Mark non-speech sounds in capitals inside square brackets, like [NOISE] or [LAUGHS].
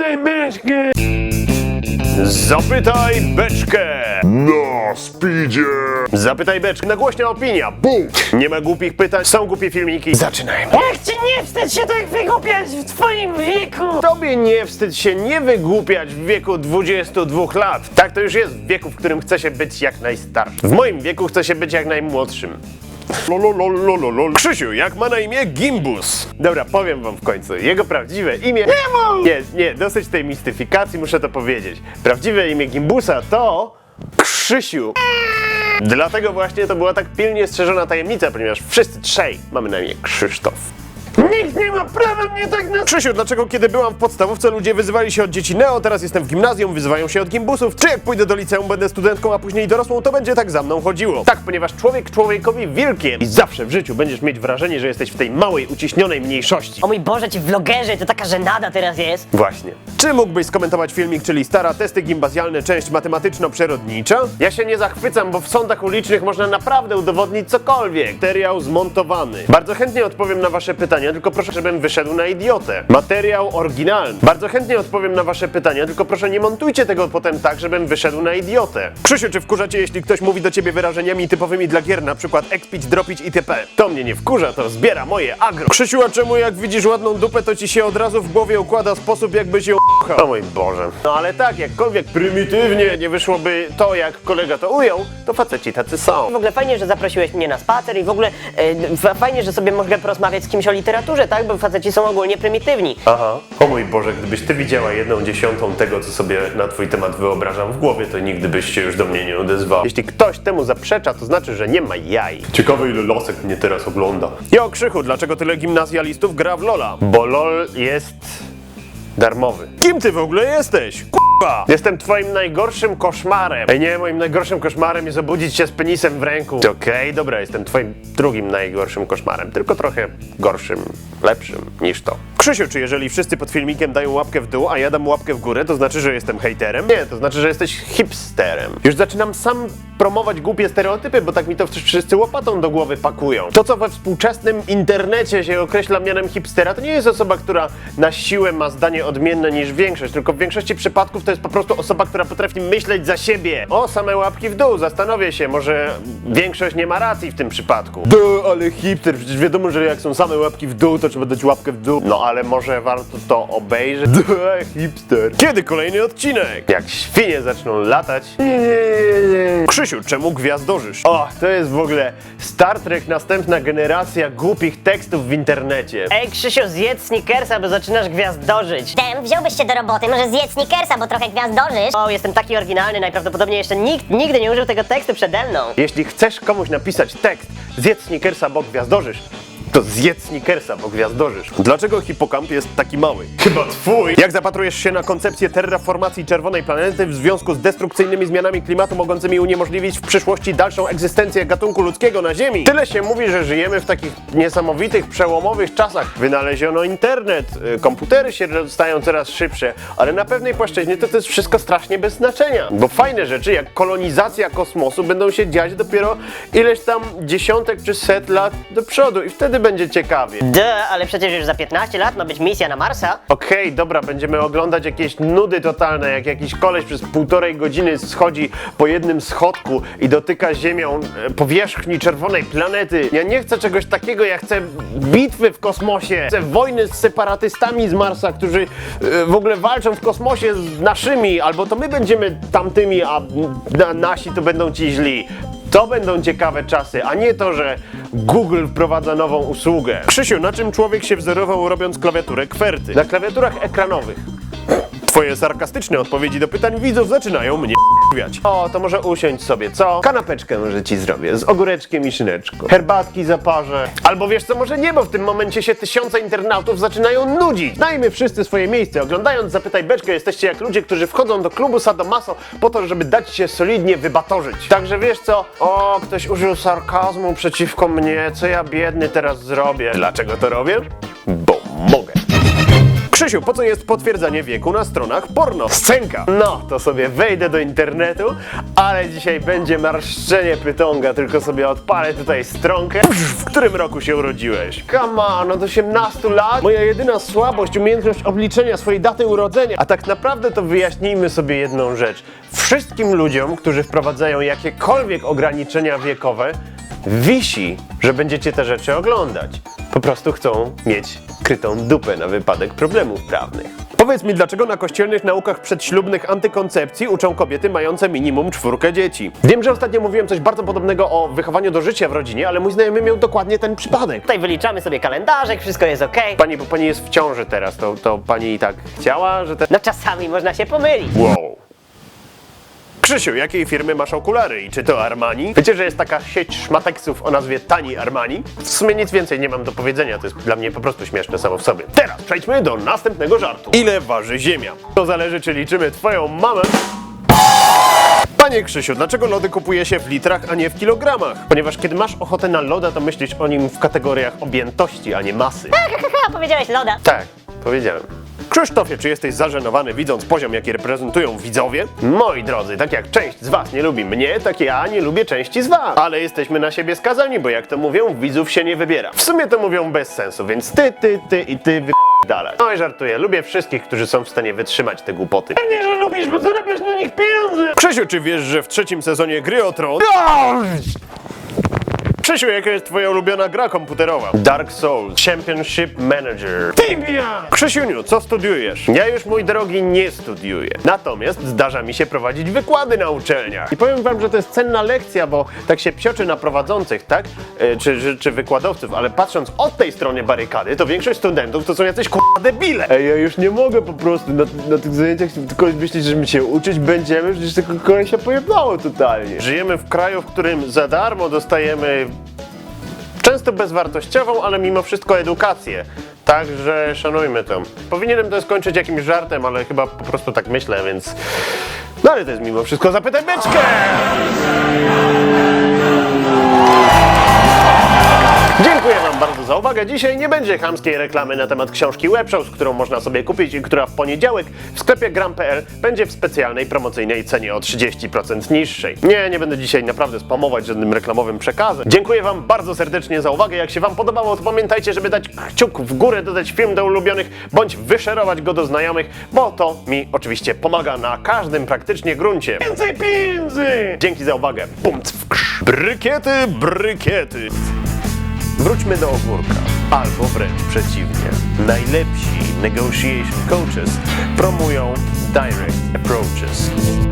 Zapytaj myszkę! Zapytaj beczkę! Na speedzie! Zapytaj beczkę. Nagłośna opinia. Bum! Nie ma głupich pytań, są głupie filmiki. Zaczynajmy. Jak ci nie wstyd się tak wygłupiać w twoim wieku? Tobie nie wstyd się nie wygłupiać w wieku 22 lat. Tak to już jest w wieku, w którym chce się być jak najstarszym. W moim wieku chce się być jak najmłodszym. Lolololololol. Krzysiu, jak ma na imię Gimbus? Dobra, powiem wam w końcu. Jego prawdziwe imię... Nie! Nie, nie, dosyć tej mistyfikacji, muszę to powiedzieć. Prawdziwe imię Gimbusa to... Krzysiu. Dlatego właśnie to była tak pilnie strzeżona tajemnica, ponieważ wszyscy trzej mamy na imię Krzysztof. Nikt nie ma prawa mnie tak na... Krzysiu, dlaczego kiedy byłam w podstawówce ludzie wyzywali się od dzieci Neo, teraz jestem w gimnazjum, wyzywają się od gimbusów? Czy jak pójdę do liceum, będę studentką, a później dorosłą, to będzie tak za mną chodziło? Tak, ponieważ człowiek człowiekowi wilkiem i zawsze w życiu będziesz mieć wrażenie, że jesteś w tej małej, uciśnionej mniejszości. O mój Boże, ci vlogerzy, to taka żenada teraz jest. Właśnie. Czy mógłbyś skomentować filmik, czyli stara testy gimbazjalne, część matematyczno-przyrodnicza? Ja się nie zachwycam, bo w sądach ulicznych można naprawdę udowodnić cokolwiek. Materiał zmontowany. Bardzo chętnie odpowiem na wasze pytania, tylko proszę, żebym wyszedł na idiotę. Materiał oryginalny. Bardzo chętnie odpowiem na wasze pytania, tylko proszę nie montujcie tego potem tak, żebym wyszedł na idiotę. Krzysiu, czy wkurza cię, jeśli ktoś mówi do ciebie wyrażeniami typowymi dla gier, na przykład expić, dropić itp. To mnie nie wkurza, to zbiera moje agro. Krzysiu, a czemu jak widzisz ładną dupę, to ci się od razu w głowie układa sposób, jakbyś ją o mój Boże. No ale tak, jakkolwiek prymitywnie nie wyszłoby to, jak kolega to ujął, to faceci tacy są. W ogóle fajnie, że zaprosiłeś mnie na spacer i w ogóle e, fa- fajnie, że sobie mogę porozmawiać z kimś o literaturze, tak? Bo faceci są ogólnie prymitywni. Aha. O mój Boże, gdybyś ty widziała jedną dziesiątą tego, co sobie na twój temat wyobrażam w głowie, to nigdy byś się już do mnie nie odezwał. Jeśli ktoś temu zaprzecza, to znaczy, że nie ma jaj. Ciekawe, ile losek mnie teraz ogląda. Jo, Krzychu, dlaczego tyle gimnazjalistów gra w Lola? Bo LOL jest... darmowy. Kim ty w ogóle jesteś? K***a! Jestem twoim najgorszym koszmarem. Ej, nie, moim najgorszym koszmarem jest obudzić się z penisem w ręku. Okej, dobra, jestem twoim drugim najgorszym koszmarem, tylko trochę gorszym, lepszym niż to. Krzysiu, czy jeżeli wszyscy pod filmikiem dają łapkę w dół, a ja dam łapkę w górę, to znaczy, że jestem hejterem? Nie, to znaczy, że jesteś hipsterem. Już zaczynam sam promować głupie stereotypy, bo tak mi to wszyscy łopatą do głowy pakują. To, co we współczesnym internecie się określa mianem hipstera, to nie jest osoba, która na siłę ma zdanie odmienne niż większość, tylko w większości przypadków to jest po prostu osoba, która potrafi myśleć za siebie. O, same łapki w dół, zastanowię się, może większość nie ma racji w tym przypadku. Do, ale hipster, przecież wiadomo, że jak są same łapki w dół, to trzeba dać łapkę w dół. No ale może warto to obejrzeć. [LAUGHS] Hipster. Kiedy kolejny odcinek? Jak świnie zaczną latać. Krzysiu, czemu gwiazdorzysz? O, to jest w ogóle Star Trek następna generacja głupich tekstów w internecie. Ej, Krzysiu, zjedz Snickersa, bo zaczynasz gwiazdorzyć. Tem, wziąłbyś się do roboty, może zjedz Snickersa, bo trochę gwiazdorzysz. O, jestem taki oryginalny, najprawdopodobniej jeszcze nikt nigdy nie użył tego tekstu przede mną. Jeśli chcesz komuś napisać tekst, zjedz Snickersa, bo gwiazdorzysz, to zjedz Snickersa, bo gwiazdorzysz. Dlaczego hipokamp jest taki mały? Chyba twój! Jak zapatrujesz się na koncepcję terraformacji czerwonej planety w związku z destrukcyjnymi zmianami klimatu mogącymi uniemożliwić w przyszłości dalszą egzystencję gatunku ludzkiego na Ziemi? Tyle się mówi, że żyjemy w takich niesamowitych, przełomowych czasach. Wynaleziono internet, y, komputery się stają coraz szybsze, ale na pewnej płaszczyźnie to, to jest wszystko strasznie bez znaczenia. Bo fajne rzeczy jak kolonizacja kosmosu będą się dziać dopiero ileś tam dziesiątek czy set lat do przodu i wtedy będzie ciekawie. D, ale przecież już za 15 lat ma być misja na Marsa. Okej, dobra, będziemy oglądać jakieś nudy totalne, jak jakiś koleś przez półtorej godziny schodzi po jednym schodku i dotyka ziemią e, powierzchni czerwonej planety. Ja nie chcę czegoś takiego, ja chcę bitwy w kosmosie, chcę wojny z separatystami z Marsa, którzy e, w ogóle walczą w kosmosie z naszymi, albo to my będziemy tamtymi, a na, nasi to będą ci źli. To będą ciekawe czasy, a nie to, że Google wprowadza nową usługę. Krzysiu, na czym człowiek się wzorował robiąc klawiaturę kwerty? Na klawiaturach ekranowych. Twoje sarkastyczne odpowiedzi do pytań widzów zaczynają mnie O, to może usiądź sobie, co? Kanapeczkę może ci zrobię, z ogóreczkiem i szyneczką. Herbatki zaparzę. Albo wiesz co, może nie, bo w tym momencie się tysiące internautów zaczynają nudzić. Dajmy wszyscy swoje miejsce. Oglądając Zapytaj Beczkę, jesteście jak ludzie, którzy wchodzą do klubu Sadomaso po to, żeby dać się solidnie wybatorzyć. Także wiesz co? O, ktoś użył sarkazmu przeciwko mnie, co ja biedny teraz zrobię. Dlaczego to robię? Krzysiu, po co jest potwierdzanie wieku na stronach porno? Scenka! No, to sobie wejdę do internetu, ale dzisiaj będzie marszczenie pytonga, tylko sobie odpalę tutaj stronkę. W którym roku się urodziłeś? Come on, od 18 lat? Moja jedyna słabość, umiejętność obliczenia swojej daty urodzenia. A tak naprawdę to wyjaśnijmy sobie jedną rzecz. Wszystkim ludziom, którzy wprowadzają jakiekolwiek ograniczenia wiekowe, wisi, że będziecie te rzeczy oglądać. Po prostu chcą mieć krytą dupę na wypadek problemów prawnych. Powiedz mi, dlaczego na kościelnych naukach przedślubnych antykoncepcji uczą kobiety mające minimum czwórkę dzieci? Wiem, że ostatnio mówiłem coś bardzo podobnego o wychowaniu do życia w rodzinie, ale mój znajomy miał dokładnie ten przypadek. Tutaj wyliczamy sobie kalendarzek, wszystko jest ok. Pani, bo pani jest w ciąży teraz, to, to pani i tak chciała, że te... No czasami można się pomylić. Wow. Krzysiu, jakiej firmy masz okulary i czy to Armani? Wiecie, że jest taka sieć szmateksów o nazwie Tani Armani? W sumie nic więcej nie mam do powiedzenia, to jest dla mnie po prostu śmieszne samo w sobie. Teraz przejdźmy do następnego żartu. Ile waży Ziemia? To zależy, czy liczymy twoją mamę... Panie Krzysiu, dlaczego lody kupuje się w litrach, a nie w kilogramach? Ponieważ kiedy masz ochotę na loda, to myślisz o nim w kategoriach objętości, a nie masy. [LAUGHS] Haha, powiedziałeś loda. Tak, powiedziałem. Krzysztofie, czy jesteś zażenowany widząc poziom, jaki reprezentują widzowie? Moi drodzy, tak jak część z was nie lubi mnie, tak ja nie lubię części z was. Ale jesteśmy na siebie skazani, bo jak to mówią, widzów się nie wybiera. W sumie to mówią bez sensu, więc ty, ty, ty i ty dalej. No i żartuję, lubię wszystkich, którzy są w stanie wytrzymać te głupoty. Nie, że lubisz, bo zarabiasz na nich pieniądze! Krzysiu, czy wiesz, że w trzecim sezonie Gry o Tron... Krzysiu, jaka jest twoja ulubiona gra komputerowa? Dark Souls, Championship Manager. Tibia! Krzysiuniu, co studiujesz? Ja już, mój drogi, nie studiuję. Natomiast zdarza mi się prowadzić wykłady na uczelniach. I powiem wam, że to jest cenna lekcja, bo tak się psioczy na prowadzących, tak? E, czy, czy, czy wykładowców, ale patrząc od tej strony barykady, to większość studentów to są jacyś k***a debile. Ej, ja już nie mogę po prostu na, na tych zajęciach tylko myśleć, że my się uczyć będziemy, przecież tylko koleś się pojebało totalnie. Żyjemy w kraju, w którym za darmo dostajemy często bezwartościową, ale mimo wszystko edukację. Także szanujmy to. Powinienem to skończyć jakimś żartem, ale chyba po prostu tak myślę, więc... No ale to jest mimo wszystko zapytaj beczkę! Dziękuję Wam bardzo za uwagę. Dzisiaj nie będzie chamskiej reklamy na temat książki Webshows, którą można sobie kupić i która w poniedziałek w sklepie gram.pl będzie w specjalnej promocyjnej cenie o 30% niższej. Nie, nie będę dzisiaj naprawdę spamować żadnym reklamowym przekazem. Dziękuję Wam bardzo serdecznie za uwagę. Jak się Wam podobało, to pamiętajcie, żeby dać kciuk w górę, dodać film do ulubionych, bądź wyszerować go do znajomych, bo to mi oczywiście pomaga na każdym praktycznie gruncie. Więcej pieniędzy! Dzięki za uwagę. Pum, cwkrz. Brykiety, brykiety. Wróćmy do ogórka, albo wręcz przeciwnie. Najlepsi negotiation coaches promują direct approaches.